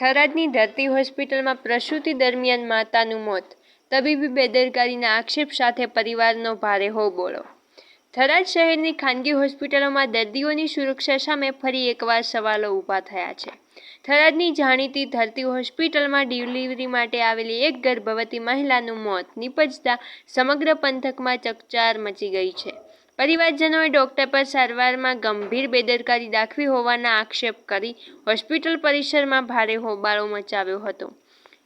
થરાદની ધરતી હોસ્પિટલમાં પ્રસૂતિ દરમિયાન માતાનું મોત. તબીબી બેદરકારીના આક્ષેપ સાથે પરિવારનો ભારે હોબોળો. થરાદ શહેરની ખાનગી હોસ્પિટલોમાં દર્દીઓની સુરક્ષા સામે ફરી એકવાર સવાલો ઊભા થયા છે. થરાદની જાણીતી ધરતી હોસ્પિટલમાં ડિલિવરી માટે આવેલી એક ગર્ભવતી મહિલાનું મોત નિપજતા સમગ્ર પંથકમાં ચકચાર મચી ગઈ છે. પરિવારજનોએ ડોક્ટર પર સારવારમાં ગંભીર બેદરકારી દાખવી હોવાના આક્ષેપ કરી હોસ્પિટલ પરિસરમાં ભારે હોબાળો મચાવ્યો હતો.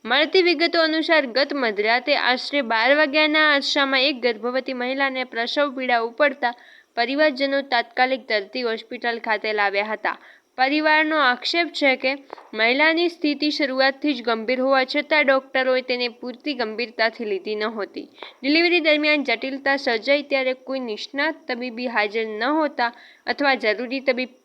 મળતી વિગતો અનુસાર ગત મધરાતે આશરે બાર વાગ્યાના અરસામાં એક ગર્ભવતી મહિલાને પ્રસવ પીડા ઉપડતા પરિવારજનો તાત્કાલિક ધરતી હોસ્પિટલ ખાતે લાવ્યા હતા. પરિવારનો આક્ષેપ છે કે મહિલાની સ્થિતિ શરૂઆતથી જ ગંભીર હોવા છતાં ડૉક્ટરોએ તેને પૂરતી ગંભીરતાથી લીધી નહોતી. ડિલિવરી દરમિયાન જટિલતા સર્જાઈ ત્યારે કોઈ નિષ્ણાત તબીબી હાજર ન હોતા અથવા જરૂરી તબીબી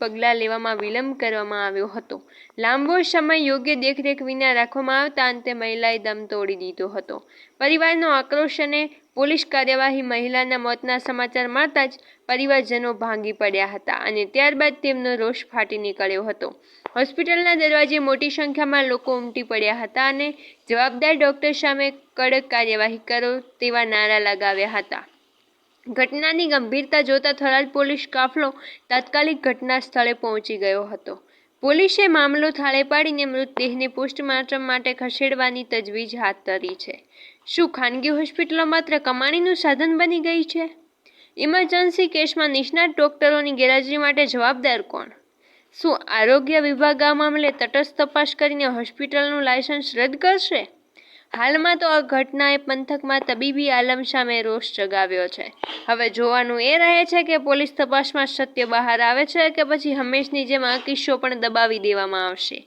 પગલાં લેવામાં વિલંબ કરવામાં આવ્યો હતો. લાંબો સમય યોગ્ય દેખરેખ વિના રાખવામાં આવતા અંતે મહિલાએ દમ તોડી દીધો હતો. પરિવારનો આક્રોશ અને પોલીસ કાર્યવાહી મહિલાના મોતના સમાચાર મળતા જ પરિવારજનો ભાંગી પડ્યા હતા અને ત્યારબાદ તેમનો રોષ ફાટી નીકળ્યો હતો. હોસ્પિટલના દરવાજે મોટી સંખ્યામાં લોકો ઉમટી પડ્યા હતા અને જવાબદાર ડૉક્ટર સામે કડક કાર્યવાહી કરો તેવા નારા લગાવ્યા હતા. ઘટનાની ગંભીરતા જોતા થરાદ પોલીસ કાફલો તાત્કાલિક ઘટના સ્થળે પહોંચી ગયો હતો. પોલીસે મામલો થાળે પાડીને મૃતદેહને પોસ્ટમોર્ટમ માટે ખસેડવાની તજવીજ હાથ ધરી છે. શું ખાનગી હોસ્પિટલો માત્ર કમાણીનું સાધન બની ગઈ છે? ઇમરજન્સી કેસમાં નિષ્ણાત ડોક્ટરોની ગેરહાજરી માટે જવાબદાર કોણ? શું આરોગ્ય વિભાગ આ મામલે તટસ્થ તપાસ કરીને હોસ્પિટલનું લાયસન્સ રદ કરશે? હાલમાં તો આ ઘટનાએ પંથકમાં તબીબી આલમ સામે રોષ જગાવ્યો છે. હવે જોવાનું એ રહે છે કે પોલીસ તપાસમાં સત્ય બહાર આવે છે કે પછી હંમેશની જેમ આ કિસ્સો પણ દબાવી દેવામાં આવશે.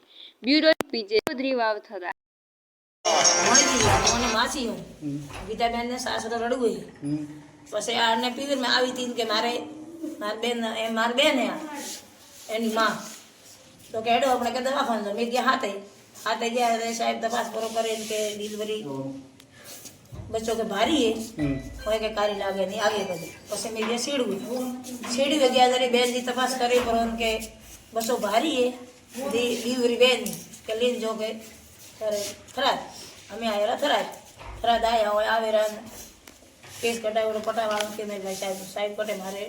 બ્યુરો પીજે ચૌધરી વાવ થતા માસી હું. ગીતાબેન ને સાસરો રડવું પછી આને પીવર મેં આવી હતી કે મારે મારી બેન એ મારી બેન એની માં. તો કે હેડો આપણે કે દવાખાને મેં ગયા હાથે હાથે ગયા સાહેબ તપાસ કરો કરે કે ડિલિવરી બચ્ચો કે ભારી હે? હોય કે કારી લાગે નહીં આગે બધું. પછી મેં ગયા સીડવું સીડવી ગયા ત્યારે બેનની તપાસ કરી પર એમ કે બસો ભારી હે? ડિલિવરી બેન કે લઈને જો કે ત્યારે ખરાબ અમે આવેલા ખરાબ થરાદ આવ્યા હોય આવેલા કેસ કટાવ્યો પટાવવાનો કે નહીં ભાઈ સાહેબ સાહેબ કટે મારે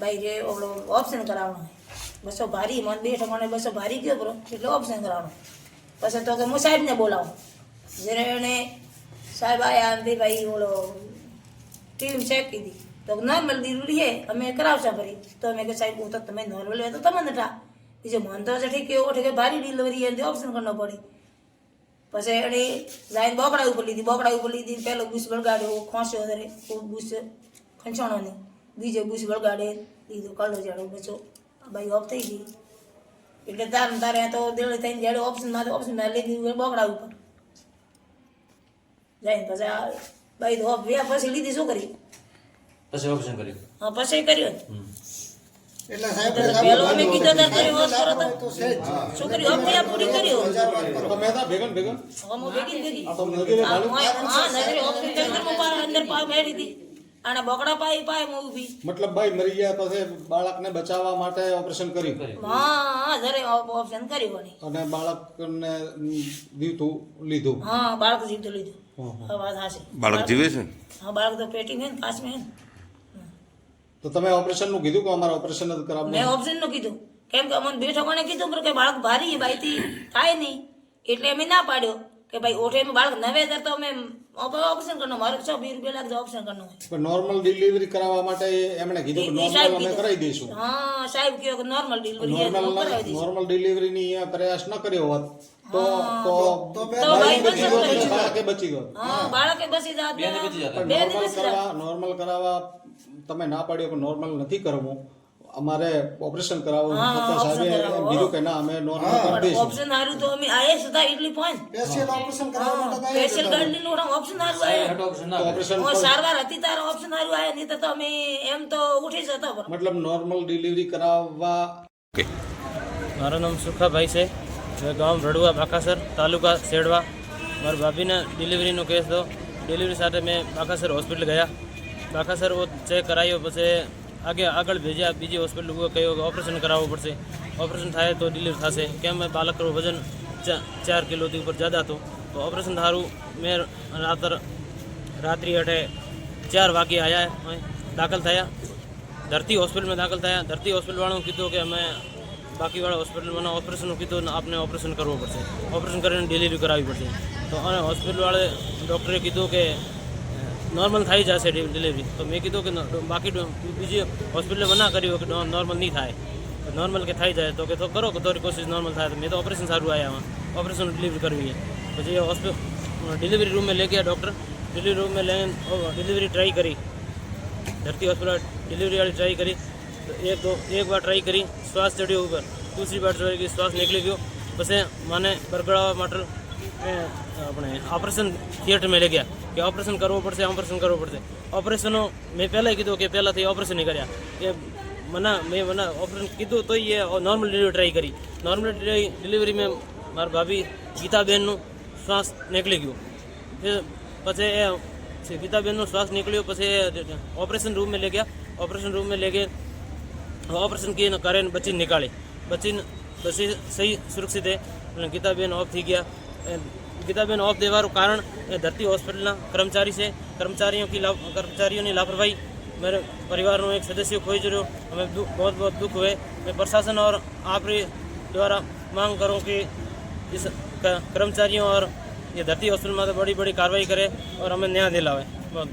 ભાઈ જે ઓલો ઓપ્શન કરાવવાનો બસો ભારી મને બે મને બસો ભારી ગયો બરો. એટલે ઓપ્શન કરાવવાનો. પછી તો કે હું સાહેબને બોલાવું એણે સાહેબ આયા અને ભાઈ ઓલો ટીમ ચેક કીધી તો નોર્મલ દીધું હે અમે કરાવશા ફરી તો અમે કે સાહેબ હું તો તમે નોર્મલ હોય તો તમને ઠા બીજું મન તો છે ઠીક એવો ઠીક ભારી ડિલિવરી એને ઓપ્શન કરવો પડી પછી એણે જાઈને બોકડા ઉપર લીધી બોકડા ઉપર લીધી પહેલો બુશ બળગાડ્યો ખોંસ્યો વધારે બુશ ખંચાણો નહીં બીજો બુશ બળગાડે લીધો કાઢો જાડો બચો ભાઈ ઓફ થઈ ગઈ એટલે તાર ને તારે તો દેડે થઈને જાડે ઓપ્શનમાં ઓપ્શનમાં લઈ દીધું બોકડા ઉપર. જાય પછી ભાઈ તો ઓફ વ્યા પછી લીધી શું કરી પછી ઓપ્શન કર્યું હા પછી કર્યો ને. એટલે સાહેબ પેલો અમે કીધો તાર કરી હોશ તો શું કર્યું પૂરી કર્યો તમે હતા ભેગન ભેગન ભેગા? હમો ભેગી ભેગી. આ તો હું પાર અંદર પાર મેળી હતી આને બગડા પાઈ પાઈ હું ઊભી મતલબ ભાઈ મરી ગયા પછી બાળકને બચાવવા માટે ઓપરેશન કર્યું? હા હા જરે ઓપરેશન કર્યું વળી. અને બાળકને જીવતું લીધું? હા બાળક જીવતું લીધું. હા, વાત. બાળક જીવે છે? હા બાળક તો પેટી ને પાછું હે તો તમે ઓપરેશનનું કીધું કે અમારે ઓપરેશન જ મેં ઓપરેશન ઓપ્શનનું કીધું. કેમ કે અમને બે ઠોકાણે કીધું? કે બાળક ભારી બાઈથી થાય નહીં. એટલે અમે ના પાડ્યો કે ભાઈ ઓઠે બાળક નવે તો અમે ઓપરેશન કરનો મારે છ રૂપિયા લાગશે ઓપરેશન કરનો પણ નોર્મલ ડિલિવરી કરાવવા માટે એમણે કીધું કે નોર્મલ અમે કરાવી દઈશું. હા સાહેબ કહ્યો કે નોર્મલ ડિલિવરી નોર્મલ કરાવી દઈશું. નોર્મલ ડિલિવરી ની પ્રયાસ ન કર્યો હોત તો તો તો બાળકે બચી ગયો. હા બાળકે બચી જાત. બચી કરવા નોર્મલ કરાવવા તમે ના પાડ્યો કે નોર્મલ નથી કરવું અમારે ઓપરેશન કરાવવું હા, તો સાહેબે. એમ કીધું કે ના અમે નોર્મલ કરી દઈશું. ઓપ્શન હારું તો અમે આયે સદા એટલી પોઈન્ટ સ્પેશિયલ ઓપરેશન કરાવવા માટે તો સ્પેશિયલ ગાર્ડની નું ઓપ્શન હારું આયે. ઓપ્શન ઓપરેશન ઓ સારવાર હતી તારો ઓપ્શન હારું આયે નહીં તો તો અમે એમ તો ઉઠી જતા પર મતલબ નોર્મલ ડિલિવરી કરાવવા મારું નામ સુખાભાઈ છે. મેં ગામ રડવા બાકાસર તાલુકા સેડવા મારા ભાભીને ડિલિવરીનો કેસ હતો ડિલિવરી સાથે મેં બાકાસર હોસ્પિટલ ગયા. બાકાસર ચેક કરાવ્યો પછી આગે આગળ ભેજ્યા બીજી હોસ્પિટલ કહ્યું કે ઓપરેશન કરાવવું પડશે? ઓપરેશન થાય તો ડિલિવર થશે. કેમ બાળકનું વજન ચાર કિલોથી ઉપર જ્યાદા હતું. તો ઓપરેશન થારું મેં રાત્ર રાત્રિ અઢે ચાર વાગે આવ્યા દાખલ થયા. ધરતી હોસ્પિટલમાં દાખલ થયા. ધરતી હોસ્પિટલવાળું કીધું કે અમે બાકીવાળા હોસ્પિટલમાં ઓપરેશનનું કીધું આપને ઓપરેશન કરવું પડશે. ઓપરેશન કરીને ડિલિવરી કરાવવી પડશે. તો અને હોસ્પિટલવાળે ડૉક્ટરે કીધું કે નોર્મલ થઈ જશે ડિલિવરી તો મેં કીધું કે બાકી બીજી હોસ્પિટલે મના કર્યું કે નોર્મલ નહીં થાય. નોર્મલ કે થઈ જાય તો કે તો કરો કે થોડી કોશિશ નોર્મલ થાય તો મેં તો ઓપરેશન સારું આવ્યા ઓપરેશન ડિલિવરી કરવી છે. પછી હોસ્પિટલ ડિલિવરી રૂમે લઈ ગયા ડૉક્ટર ડિલિવરી રૂમે લઈને ડિલિવરી ટ્રાય કરી. ધરતી હોસ્પિટલ ડિલિવરીવાળી ટ્રાય કરી. એક દો એક વાર ટ્રાય કરી. શ્વાસ ચડ્યો ઉપર. દૂસરી વાર ટ્રાય કરી શ્વાસ નીકળી ગયો. પછી મને બરગડાવવા માટે આપણે ઓપરેશન થિયેટરમાં લઈ ગયા કે ઓપરેશન કરવું પડશે ઓપરેશન કરવું પડશે. ઓપરેશનો મેં પહેલાં કીધું કે પહેલાંથી ઓપરેશન નહીં કર્યા. કે મને, મેં મને ઓપરેશન કીધું તો એ નોર્મલ ડિલિવરી ટ્રાય કરી. નોર્મલ ડિલિવરી મેં મારા ભાભી ગીતાબેનનું શ્વાસ નીકળી ગયું. પછી એ ગીતાબેનનો શ્વાસ નીકળ્યો, પછી ઓપરેશન રૂમમાં લઈ ગયા ઓપરેશન રૂમમાં લઈ ગયા ઓપરેશન કરીને કરીને બચીને નીકાળી. બચીને, પછી સહી સુરક્ષિત ગીતાબેન ઓફ થઈ ગયા. ગીતાબેન ઓફ દેવાનું કારણ એ ધરતી હોસ્પિટલના કર્મચારી છે કર્મચારીઓ की लाभ कर्मचारियों की लापरवाही मेरे परिवार में एक सदस्य खोई जो हमें दु- बहुत बहुत दुख हुए मैं प्रशासन और आप द्वारा मांग करूं कि इस क- कर्मचारियों और ये धरती हॉस्पिटल में तो बड़ी बड़ी कार्रवाई करे और हमें न्याय दिलावे बहुत